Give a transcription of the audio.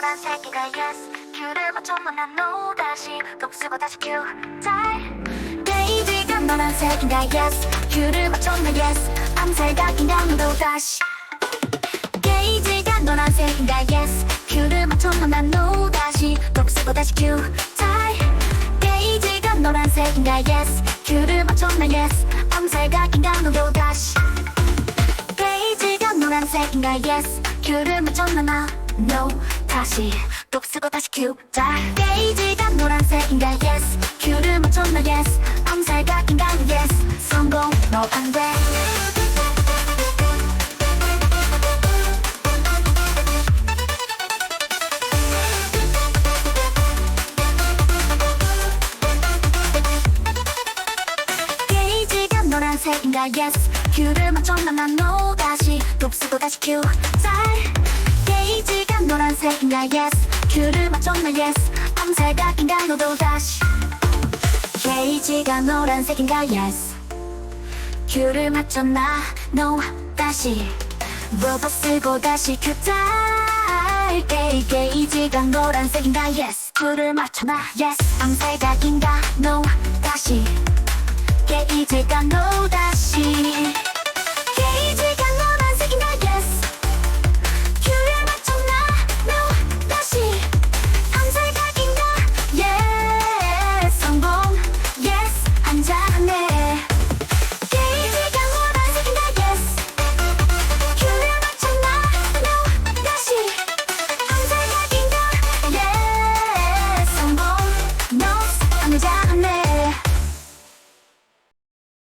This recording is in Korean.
노란색인가 yes. 큐를 맞춰 만 난 no 다시. 독 쓰고 다시 큐잘. 베이지가 노란색인가 yes. 큐를 맞춰 만 yes. 암살각인가 no 다시 게이지가 노란색인가 yes. 큐를 맞춰 만 난 no 다시. 독 쓰고 다시 큐잘. 게이지가 노란색인가 yes. 큐를 맞춰만 yes. 암살각인가 no 다시 페이지가 노란색인가 yes. 큐를 맞췄나 나 no 다시 독 쓰고 다시 큐자 페이지가 노란색인가? Yes. 큐를 맞췄나? Yes. 암살각인가? Yes. 성공. 너 안돼. 노란색인가? Yes. 큐를 맞췄나? 난 no. 다시 독 쓰고 다시 큐잘. 게이지가 노란 색인가 yes 큐를 맞췄나 yes. 암살각인가 너도 다시. 게이지가 노란색인가 yes. 큐를 맞췄나 no 다시. 로봇 쓰고 다시 큐잘 게이 게이지가 노란색인가 yes. 큐를 맞췄나 yes. 암살각인가 no 다시. 게이지가 no 다시